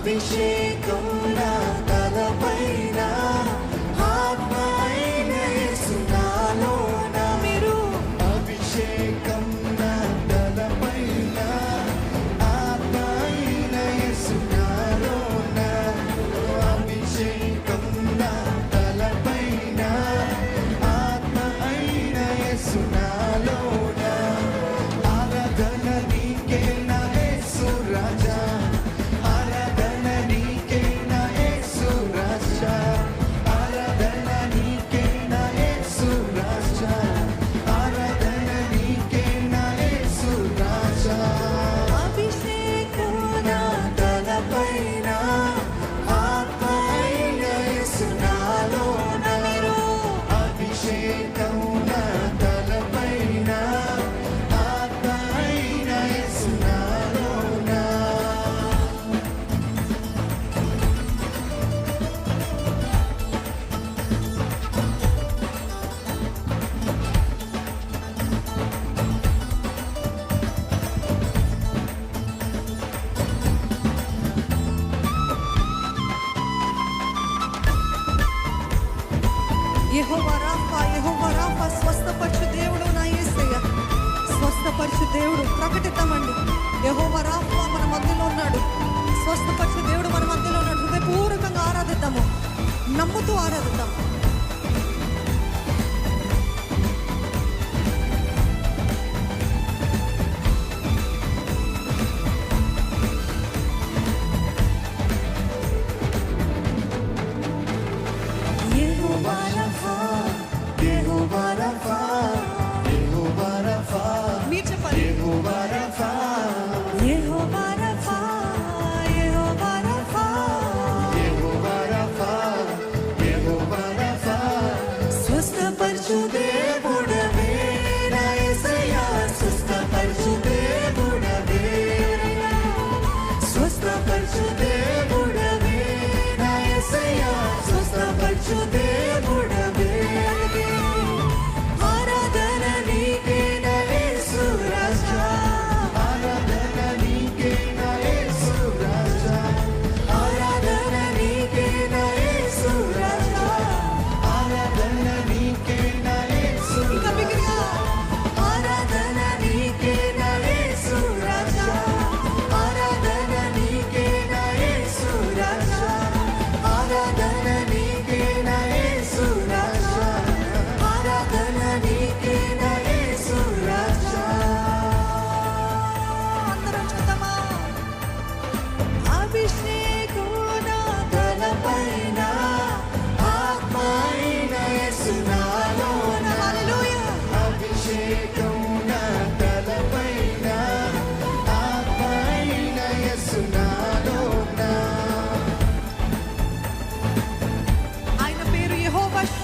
అభిషేకం నాతో దేవుడు ప్రకటిద్దామండి యహోవ రాఫా మన మధ్యలో ఉన్నాడు. స్వస్థపరిచిన దేవుడు మన మధ్యలో ఉన్నాడు. హృదయపూర్వకంగా ఆరాధిద్దాము. నమ్ముతూ ఆరాధిద్దాము. Why? to the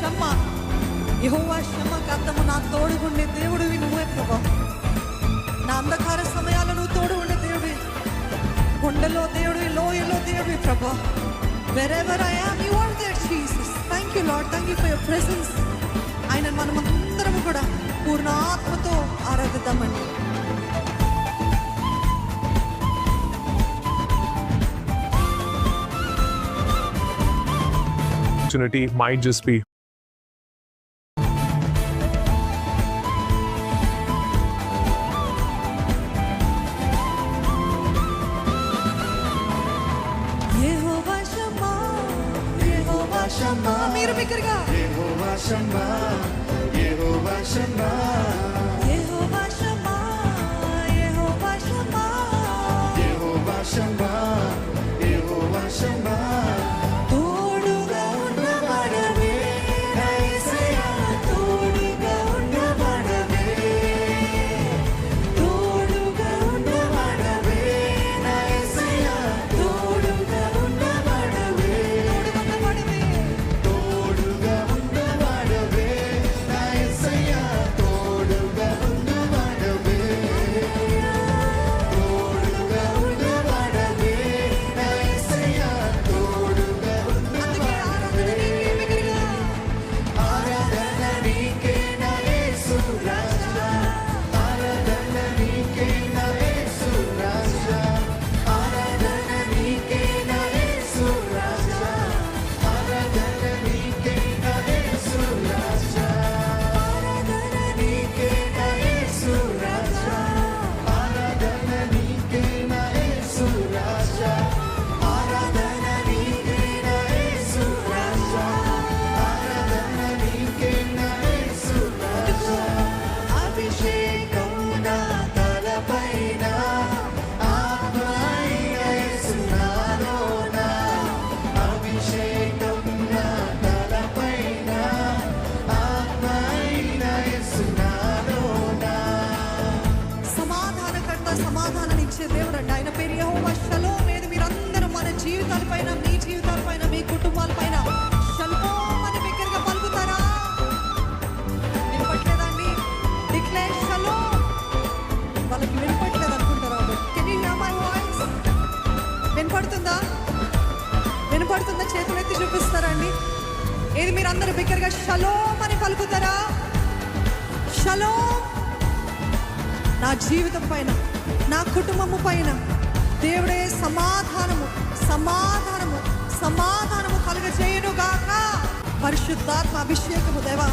క్షమ. యహోవా క్షమ కర్తము నా తోడుగుండే దేవుడివి నువ్వే ప్రభా. నా అంధకార సమయాలు నువ్వు తోడు ఉండే దేవుడి కొండలో దేవుడివి లోయలో దేవుడి ప్రభా. Wherever I am you are there Jesus thank you lord thank you for your presence ఆయన మనం అందరము కూడా పూర్ణ ఆత్మతో ఆరాధిద్దామండి. Opportunity might just be మీరు బిగ్గరగా. Jehovah Shammah Jehovah Shammah Jehovah Shammah Jehovah Shammah Jehovah Shammah Jehovah Shammah జీవితాలపైన మీ జీవితాలపైన మీ కుటుంబాలపైన షలోమ్ అని బిగ్గరగా పలుకుతారా? వినపట్లేదండి? డిక్లేర్ షలోమ్ వాళ్ళకి వినపట్లేదు అనుకుంటారా can you hear my voice వినపడుతుందా? వినపడుతుందా? చేతులు ఎత్తి చూపిస్తారా ఏది మీరు అందరూ బిగ్గరగా షలోమ్ అని పలుకుతారా? షలోమ్ నా జీవితం పైన నా కుటుంబము పైన దేవుడే సమాధానము. సమాధానము సమాధానము కలుగజేయును గాక పరిశుద్ధాత్మ అభిషేకము దేవా.